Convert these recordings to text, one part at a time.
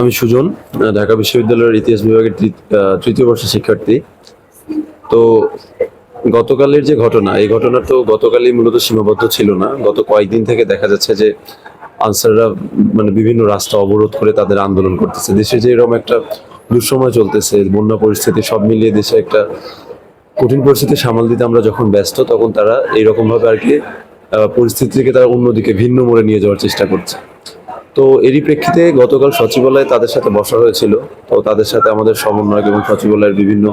আমি সুজন ঢাকা বিশ্ববিদ্যালয়ের ইতিহাস বিভাগের তৃতীয় বর্ষের শিক্ষার্থী। তো গতকালের যে ঘটনা, এই ঘটনা তো গতকালই মূলত সীমাবদ্ধ ছিল না। গত কয়েকদিন থেকে দেখা যাচ্ছে যে আনসাররা মানে বিভিন্ন রাস্তা অবরোধ করে তাদের আন্দোলন করতেছে। দেশে যে এরকম একটা দুঃসময় চলতেছে, বন্যা পরিস্থিতি সব মিলিয়ে দেশে একটা কঠিন পরিস্থিতি সামাল দিতে আমরা যখন ব্যস্ত, তখন তারা এইরকমভাবে আর কি পরিস্থিতিকে তারা অন্যদিকে ভিন্ন মোড়ে নিয়ে যাওয়ার চেষ্টা করছে। তো এরই প্রেক্ষিতে গতকাল সচিবালয়ে তাদের সাথে বসা হয়েছিল। তো তাদের সাথে আমাদের সমন্বয়ক এবং সচিবালয়ের বিভিন্ন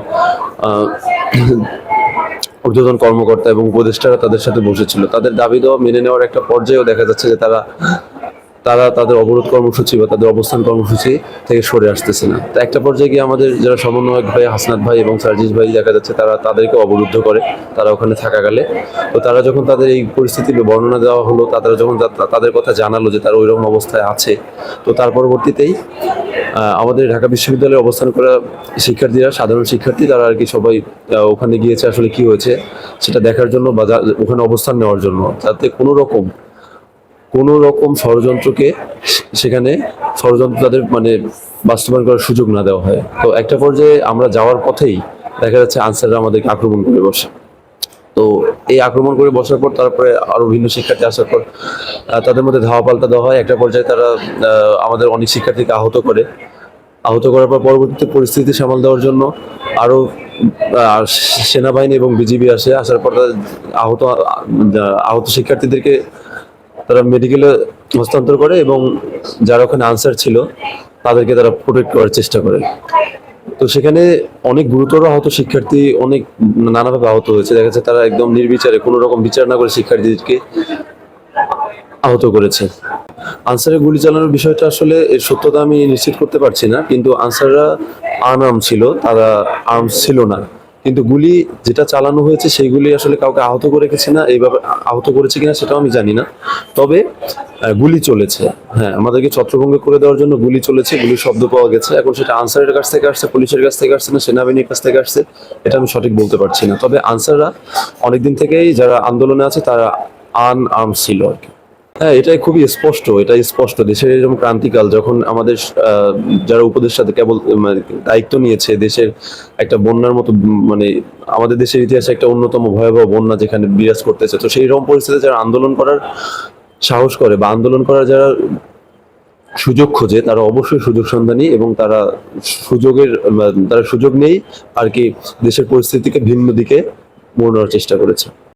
ঊর্ধ্বতন কর্মকর্তা এবং উপদেষ্টারা তাদের সাথে বসেছিল। তাদের দাবি দেওয়া মেনে নেওয়ার একটা পর্যায়েও দেখা যাচ্ছে যে তারা তারা তাদের অবরোধ কর্মসূচি বা তাদের অবস্থান কর্মসূচি থেকে সরে আসতেছে না। তো একটা পর্যায়ে গিয়ে আমাদের যারা সমন্বয়ক ভাই, হাসনাত ভাই এবং সার্জিস ভাই দেখা যাচ্ছে তারা তাদেরকে অবরুদ্ধ করে, তারা ওখানে থাকাকালে তো তারা যখন তাদের এই পরিস্থিতির বর্ণনা দেওয়া হলো তারা যখন তাদের কথা জানালো যে তারা ওইরকম অবস্থায় আছে, তো তার পরবর্তীতেই আমাদের ঢাকা বিশ্ববিদ্যালয়ে অবস্থান করা শিক্ষার্থীরা, সাধারণ শিক্ষার্থী, তারা আর কি সবাই ওখানে গিয়েছে আসলে কি হয়েছে, সেটা দেখার জন্য বা ওখানে অবস্থান নেওয়ার জন্য। যাতে কোনো রকম কোনো রকম ষড়যন্ত্রকে সেখানে ষড়যন্ত্র তাদের মানে বাস্তবায়ন করার সুযোগ না দেওয়া হয়। তো একটা পর্যায়ে আমরা যাওয়ার পথেই দেখা যাচ্ছে আনসাররা আমাদেরকে আক্রমণ করে বসে। তো এই আক্রমণ করে বসার পর তারপরে আরও ভিন্ন শিক্ষার্থী আসার পর তাদের মধ্যে ধাওয়া পাল্টা দেওয়া হয়। একটা পর্যায়ে তারা আমাদের অনেক শিক্ষার্থীকে আহত করে। আহত করার পর পরবর্তীতে পরিস্থিতি সামাল দেওয়ার জন্য আরও সেনাবাহিনী এবং বিজিবি আসে। আসার পর আহত আহত শিক্ষার্থীদেরকে তারা মেডিকেলে হস্তান্তর করে এবং যারা ওখানে আনসার ছিল, তাদেরকে তারা প্রোটেক্ট করার চেষ্টা করে। তো সেখানে অনেক গুরুতর আহত শিক্ষার্থী অনেক নানাভাবে আহত হয়েছে। দেখা যাচ্ছে তারা একদম নির্বিচারে কোনো রকম বিচার না করে শিক্ষার্থীদেরকে আহত করেছে। আনসারে গুলি চালানোর বিষয়টা আসলে এর সত্যতা আমি নিশ্চিত করতে পারছি না, কিন্তু আনসাররা আনআর্ম ছিল, তারা আর্মস ছিল না। কিন্তু গুলি যেটা চালানো হয়েছে সেইগুলি আসলে কাউকে আহত করে রেখেছে না। এইভাবে আহত করেছে কিনা সেটাও আমি জানি না। তবে গুলি চলেছে। হ্যাঁ আমাদেরকে ছত্রভঙ্গ করে দেওয়ার জন্য গুলি চলেছে গুলির শব্দ পাওয়া গেছে। এখন সেটা আনসারের কাছ থেকে আসছে, পুলিশের কাছ থেকে আসছে না, সেনাবাহিনীর কাছ থেকে আসছে, এটা আমি সঠিক বলতে পারছি না। তবে আনসাররা অনেকদিন থেকেই যারা আন্দোলনে আছে, তারা আন আর্ম ছিল আর কি। হ্যাঁ এটাই খুবই স্পষ্ট এটাই স্পষ্ট। দেশের এরকম ক্রান্তিকাল যখন আমাদের যারা উপদেষ্টাতে কেবল মানে, দায়িত্ব নিয়েছে দেশের একটা বন্যার মতো মানে আমাদের দেশের ইতিহাসে একটা অন্যতম ভয়াবহ বন্যা যেখানে বিরাজ করতেছে। তো সেই রকম পরিস্থিতিতে যারা আন্দোলন করার সাহস করে বা আন্দোলন করার যারা সুযোগ খোঁজে তারা অবশ্যই সুযোগ সন্ধানী এবং তারা সুযোগের তারা সুযোগ নেই আর কি দেশের পরিস্থিতিকে ভিন্ন দিকে মোড়ানোর চেষ্টা করেছে।